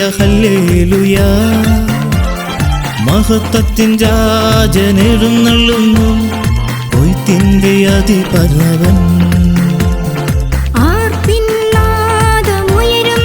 Hallelujah. Hallelujah മഹത്വത്തിൻ രാജനെഴുന്നള്ളുന്നു കൊയ്ത്തിന്റെ അതിപരവൻ ആർപ്പിന്നാദമുയരും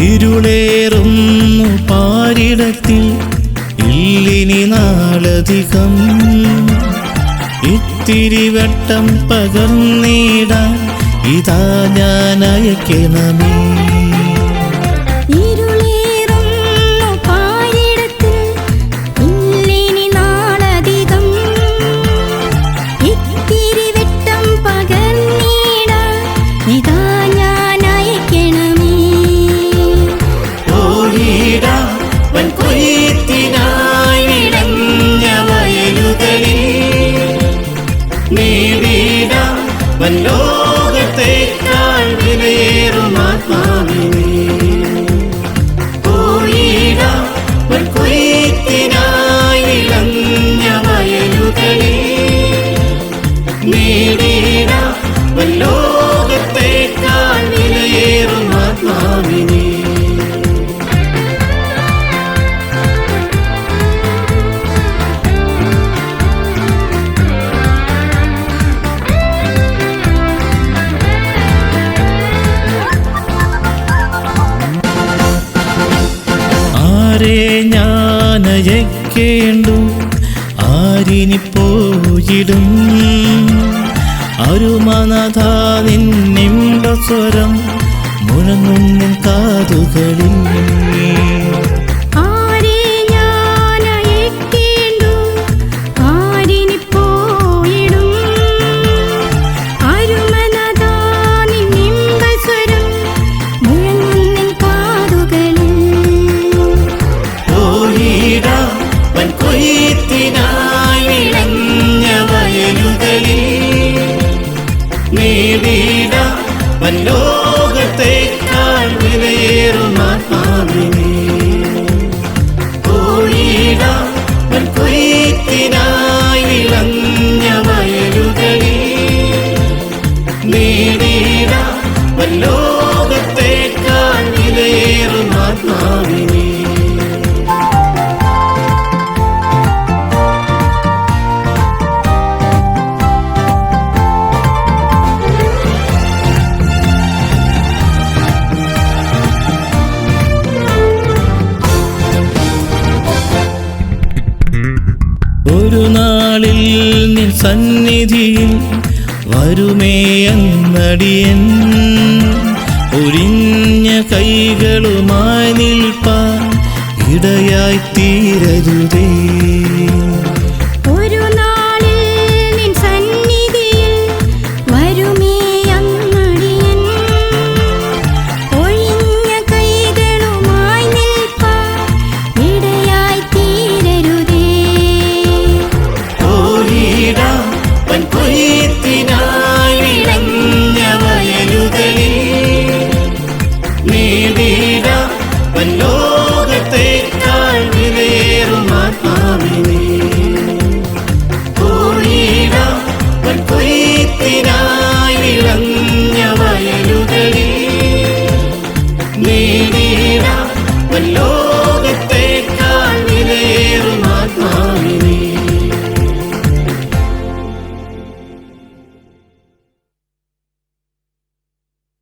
ഇരുളേറുന്നു പാരിടത്തിൽ ഇല്ലിനി നാളധികം. ഇത്തിരി വെട്ടം പകർന്നിടാൻ ഇതാ ഞാൻ അയക്കണമേ. നേടിയിടാം ഞാനയക്കേണ്ടു ആരിനി പോയിടും. നിന്നിമ്പ സ്വരം മുഴങ്ങും കാതുകളിൽ. സന്നിധിയിൽ വരുമേ എന്നടിയൻ. ഒരിഞ്ഞ കൈകളുമായി നിൽപ്പാൻ ഇടയായി തീരരുതേ.